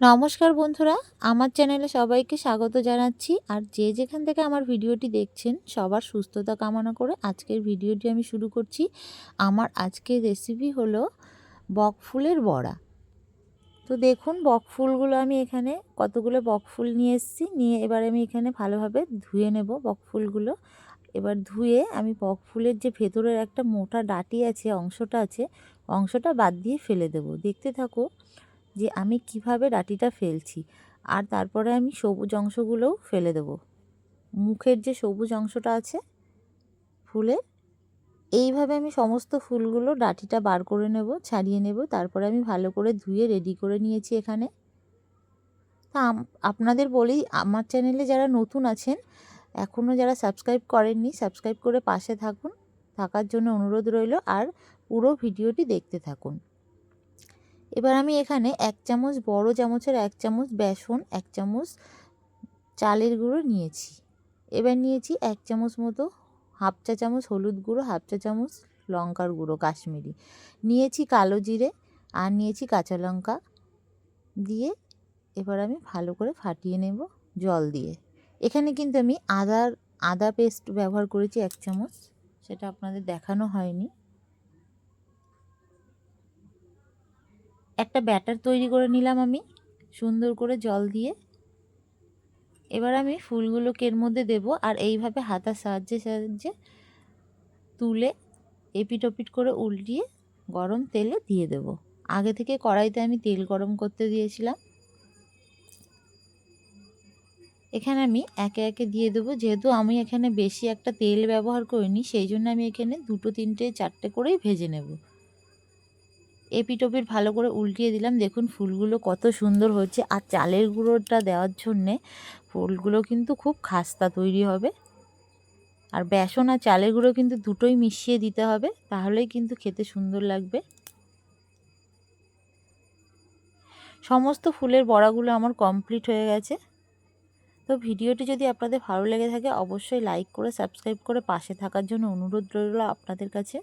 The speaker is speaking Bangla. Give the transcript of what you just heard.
নমস্কার বন্ধুরা, আমার চ্যানেলে সবাইকে স্বাগত জানাচ্ছি। আর যে যেখান থেকে আমার ভিডিওটি দেখছেন, সবার সুস্থতা কামনা করে আজকের ভিডিওটি আমি শুরু করছি। আমার আজকের রেসিপি হলো বকফুলের বড়া। তো দেখুন বকফুলগুলো আমি এখানে কতগুলো বকফুল নিয়ে এসেছি। নিয়ে এবার আমি এখানে ভালোভাবে ধুয়ে নেব বকফুলগুলো এবার ধুয়ে আমি বকফুলের যে ভেতরের একটা মোটা ডাটি আছে, অংশটা আছে, অংশটা বাদ দিয়ে ফেলে দেব। দেখতে থাকো যে আমি কীভাবে ডাটিটা ফেলছি, আর তারপরে আমি সবুজ অংশগুলোও ফেলে দেব। মুখের যে সবুজ অংশটা আছে ফুলের এইভাবে আমি সমস্ত ফুলগুলো ডাটিটা বার করে নেব, ছাড়িয়ে নেব, তারপরে আমি ভালো করে ধুয়ে রেডি করে নিয়েছি এখানে। তা আপনাদের বলি, আমার চ্যানেলে যারা নতুন আছেন এখনও যারা সাবস্ক্রাইব করেননি সাবস্ক্রাইব করে পাশে থাকুন, থাকার জন্য অনুরোধ রইল, আর পুরো ভিডিওটি দেখতে থাকুন। এবার আমি এখানে এক চামচ বড় চামচের এক চামচ বেসন, এক চামচ চালের গুঁড়ো নিয়েছি। এবার নিয়েছি এক চামচ মতো, হাফ চা চামচ হলুদ গুঁড়ো, হাফ চা চামচ লঙ্কার গুঁড়ো, কাশ্মীরি। নিয়েছি কালো জিরে আর নিয়েছি কাঁচা লঙ্কা দিয়ে এবার আমি ভালো করে ফাটিয়ে নেব জল দিয়ে। এখানে কিন্তু আমি আদার, আদা পেস্ট ব্যবহার করেছি এক চামচ, সেটা আপনাদের দেখানো হয়নি। একটা ব্যাটার তৈরি করে নিলাম আমি, সুন্দর করে জল দিয়ে। এবার আমি ফুলগুলোকে এর মধ্যে দেব আর এইভাবে হাতার সাহায্যে সাহায্যে তুলে এপিট ওপিট করে উল্টিয়ে গরম তেলে দিয়ে দেব। আগে থেকে কড়াইতে আমি তেল গরম করতে দিয়েছিলাম। এখানে আমি একে একে দিয়ে দেবো, যেহেতু আমি এখানে বেশি একটা তেল ব্যবহার করিনি, সেই জন্য আমি এখানে দুটো, তিনটে, চারটে করেই ভেজে নেব। এপিট ওপিট ভালো করে উল্টিয়ে দিলাম। দেখুন ফুলগুলো কত সুন্দর হচ্ছে আর চালের গুঁড়োটা দেওয়ার জন্যে ফুলগুলো কিন্তু খুব খাস্তা তৈরি হবে। আর বেসন আর চালের গুঁড়ো কিন্তু দুটোই মিশিয়ে দিতে হবে, তাহলেই কিন্তু খেতে সুন্দর লাগবে। সমস্ত ফুলের বড়াগুলো আমার কমপ্লিট হয়ে গেছে। তো ভিডিওটি যদি আপনাদের ভালো লেগে থাকে, অবশ্যই লাইক করে সাবস্ক্রাইব করে পাশে থাকার জন্য অনুরোধ রইল আপনাদের কাছে।